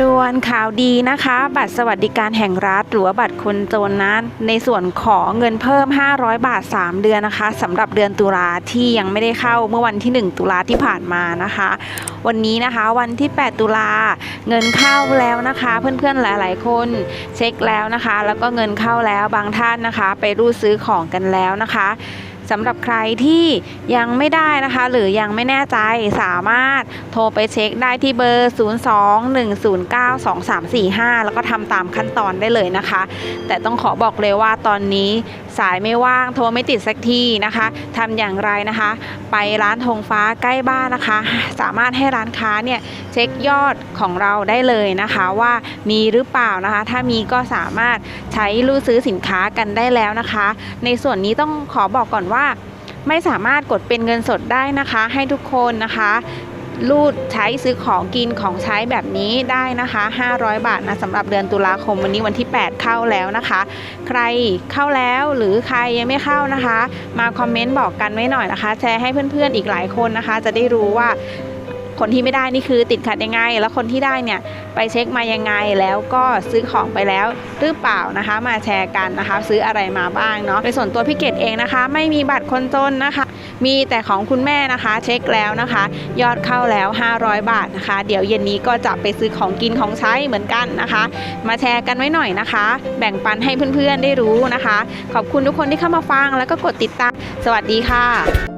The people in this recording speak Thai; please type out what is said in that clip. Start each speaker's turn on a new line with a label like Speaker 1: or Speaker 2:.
Speaker 1: ด่วนข่าวดีนะคะ บัตรสวัสดิการแห่งรัฐหรือว่าบัตรคนจนนะในส่วนของเงินเพิ่ม 500 บาท 3 เดือนนะคะสำหรับเดือนตุลาที่ยังไม่ได้เข้าเมื่อวันที่ 1 ตุลาที่ผ่านมานะคะ วันนี้นะคะวันที่ 8 ตุลาเงินเข้าแล้วนะคะ เพื่อนๆหลาย ๆ คนเช็คแล้วนะคะ แล้วก็เงินเข้าแล้วบางท่านนะคะ ไปรูดซื้อของกันแล้วนะคะ สำหรับใครที่ยังไม่ได้นะคะ หรือยังไม่แน่ใจสามารถโทรไปเช็คได้ที่เบอร์ 02-109-2345 แล้วก็ทำตามขั้นตอนได้เลยนะคะ แต่ต้องขอบอกเลยว่าตอนนี้ สายไม่ว่างโทรไม่ติดสักทีนะคะทำอย่างไรนะคะ ไปร้านธงฟ้าใกล้บ้านนะคะ สามารถให้ร้านค้าเนี่ยเช็คยอดของเราได้เลยนะคะว่ามีหรือเปล่านะคะ ถ้ามีก็สามารถใช้รูดซื้อสินค้ากันได้แล้วนะคะ ในส่วนนี้ต้องขอบอกก่อนว่า ไม่สามารถกดเป็นเงินสดได้นะคะ ให้ทุกคนนะคะ รูดใช้ซื้อของกินของใช้แบบนี้ได้นะคะ 500 บาทนะสำหรับเดือนตุลาคมวันนี้วันที่ 8 เข้าแล้วนะคะ ใครเข้าแล้วหรือใครยังไม่เข้านะคะ มาคอมเมนต์บอกกันไว้หน่อยนะคะ แชร์ให้เพื่อนๆอีกหลายคนนะคะ จะได้รู้ว่า คนที่ไม่ได้นี่คือติดขัดยังไง แล้วคนที่ได้เนี่ยไปเช็คมายังไงแล้วก็ซื้อของไปแล้วหรือเปล่านะคะ มาแชร์กันนะคะ ซื้ออะไรมาบ้างเนาะในส่วนตัวพี่เกดเองนะคะ ไม่มีบัตรคนจนนะคะ มีแต่ของคุณแม่นะคะ เช็คแล้วนะคะ ยอดเข้าแล้ว 500 บาทนะคะ เดี๋ยวเย็นนี้ก็จะไปซื้อของกินของใช้เหมือนกันนะคะ มาแชร์กันไว้หน่อยนะคะ แบ่งปันให้เพื่อนๆได้รู้นะคะ ขอบคุณทุกคนที่เข้ามาฟังแล้วก็กดติดตามสวัสดีค่ะ